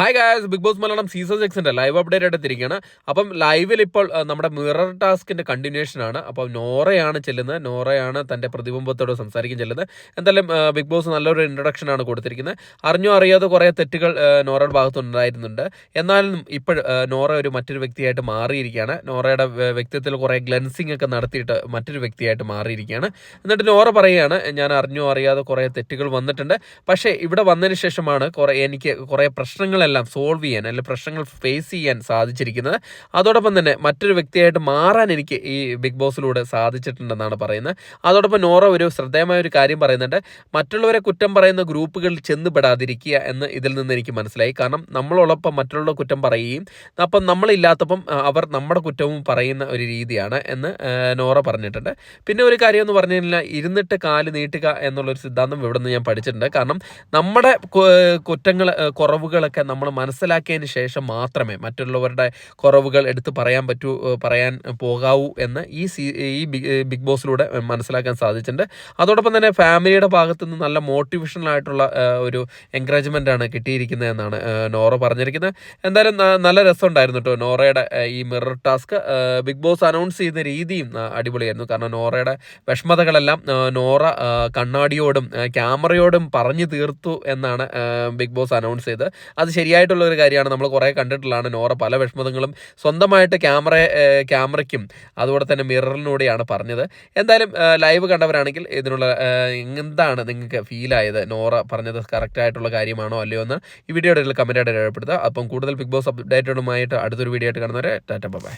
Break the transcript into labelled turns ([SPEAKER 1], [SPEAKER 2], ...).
[SPEAKER 1] Hi guys Bigg Boss Malayalam season സിക്സിന്റെ live update എടുത്തിരിക്കുകയാണ് അപ്പം ലൈവിൽ ഇപ്പോൾ നമ്മുടെ മിറർ ടാസ്കിന്റെ കണ്ടിന്യൂഷൻ ആണ്. അപ്പം നോറയാണ് ചെല്ലുന്നത്. നോറയാണ് തന്റെ പ്രതിബിംബത്തോട് സംസാരിക്കാൻ ചെല്ലുന്നത്. എന്തായാലും ബിഗ് ബോസ് നല്ലൊരു ഇൻട്രൊഡക്ഷൻ ആണ് കൊടുത്തിരിക്കുന്നത്. അറിഞ്ഞോ അറിയാതെ കുറേ തെറ്റുകൾ നോറയുടെ ഭാഗത്തുണ്ടായിരുന്നുണ്ട് എന്നാലും ഇപ്പോൾ നോറ ഒരു മറ്റൊരു വ്യക്തിയായിട്ട് മാറിയിരിക്കുകയാണ്. നോറയുടെ വ്യക്തിത്വത്തിൽ കുറേ ഗ്ലൻസിങ് ഒക്കെ നടത്തിയിട്ട് മറ്റൊരു വ്യക്തിയായിട്ട് മാറിയിരിക്കുകയാണ്. എന്നിട്ട് നോറ പറയുകയാണ് ഞാൻ അറിഞ്ഞോ അറിയാതെ കുറേ തെറ്റുകൾ വന്നിട്ടുണ്ട്. പക്ഷേ ഇവിടെ വന്നതിന് ശേഷമാണ് കുറേ എനിക്ക് കുറേ പ്രശ്നങ്ങളെല്ലാം സോൾവ് ചെയ്യാൻ അല്ലെങ്കിൽ പ്രശ്നങ്ങൾ ഫേസ് ചെയ്യാൻ സാധിച്ചിരിക്കുന്നത്. അതോടൊപ്പം തന്നെ മറ്റൊരു വ്യക്തിയായിട്ട് മാറാൻ എനിക്ക് ഈ ബിഗ് ബോസിലൂടെ സാധിച്ചിട്ടുണ്ടെന്നാണ് പറയുന്നത്. അതോടൊപ്പം നോറ ഒരു ശ്രദ്ധേയമായ ഒരു കാര്യം പറയുന്നുണ്ട്. മറ്റുള്ളവരെ കുറ്റം പറയുന്ന ഗ്രൂപ്പുകളിൽ ചെന്നുപെടാതിരിക്കുക എന്ന് ഇതിൽ നിന്ന് എനിക്ക് മനസ്സിലായി. കാരണം നമ്മളോടൊപ്പം മറ്റുള്ള കുറ്റം പറയുകയും അപ്പം നമ്മളില്ലാത്തപ്പം അവർ നമ്മുടെ കുറ്റവും പറയുന്ന ഒരു രീതിയാണ് എന്ന് നോറ പറഞ്ഞിട്ടുണ്ട്. പിന്നെ ഒരു കാര്യം എന്ന് പറഞ്ഞു കഴിഞ്ഞാൽ ഇരുന്നിട്ട് കാൽ നീട്ടുക എന്നുള്ളൊരു സിദ്ധാന്തം ഇവിടെ നിന്ന് ഞാൻ പഠിച്ചിട്ടുണ്ട്. കാരണം നമ്മുടെ കുറ്റങ്ങൾ കുറവുകളൊക്കെ നമ്മൾ മനസ്സിലാക്കിയതിന് ശേഷം മാത്രമേ മറ്റുള്ളവരുടെ കുറവുകൾ എടുത്ത് പറയാൻ പറ്റൂ പറയാൻ പോകാവൂ എന്ന് ഈ സീ ഈ ബിഗ് ബോസിലൂടെ മനസ്സിലാക്കാൻ സാധിച്ചിട്ടുണ്ട്. അതോടൊപ്പം തന്നെ ഫാമിലിയുടെ ഭാഗത്തു നിന്ന് നല്ല മോട്ടിവേഷണൽ ആയിട്ടുള്ള ഒരു എൻകറേജ്മെന്റ് ആണ് കിട്ടിയിരിക്കുന്നത് എന്നാണ് നോറ പറഞ്ഞിരിക്കുന്നത്. എന്തായാലും നല്ല രസമുണ്ടായിരുന്നു കേട്ടോ നോറയുടെ ഈ mirror task Bigg Boss announce ചെയ്യുന്ന രീതിയും അടിപൊളിയായിരുന്നു. കാരണം നോറയുടെ വിഷമതകളെല്ലാം നോറ കണ്ണാടിയോടും ക്യാമറയോടും പറഞ്ഞു തീർത്തു എന്നാണ് ബിഗ് ബോസ് അനൗൺസ് ചെയ്ത് അത് ശരിയായിട്ടുള്ള ഒരു കാര്യമാണ് നമ്മൾ കുറേ കണ്ടിട്ടുള്ളതാണ്. നോറ പല വിഷമതങ്ങളും സ്വന്തമായിട്ട് ക്യാമറ ക്യാമറയ്ക്കും അതുപോലെ തന്നെ മിററിലൂടെയാണ് പറഞ്ഞത്. എന്തായാലും ലൈവ് കണ്ടവരാണെങ്കിൽ ഇതിനുള്ള എന്താണ് നിങ്ങൾക്ക് ഫീൽ ആയത് നോറ പറഞ്ഞത് കറക്റ്റ് ആയിട്ടുള്ള കാര്യമാണോ അല്ലയോ എന്ന് ഈ വീഡിയോയുടെ കമന്റായിട്ട് രേഖപ്പെടുത്തുക. അപ്പം കൂടുതൽ ബിഗ് ബോസ് അപ്ഡേറ്റുകളുമായിട്ട് അടുത്തൊരു വീഡിയോ ആയിട്ട് കാണുന്നവരെ ടാറ്റ ബൈ.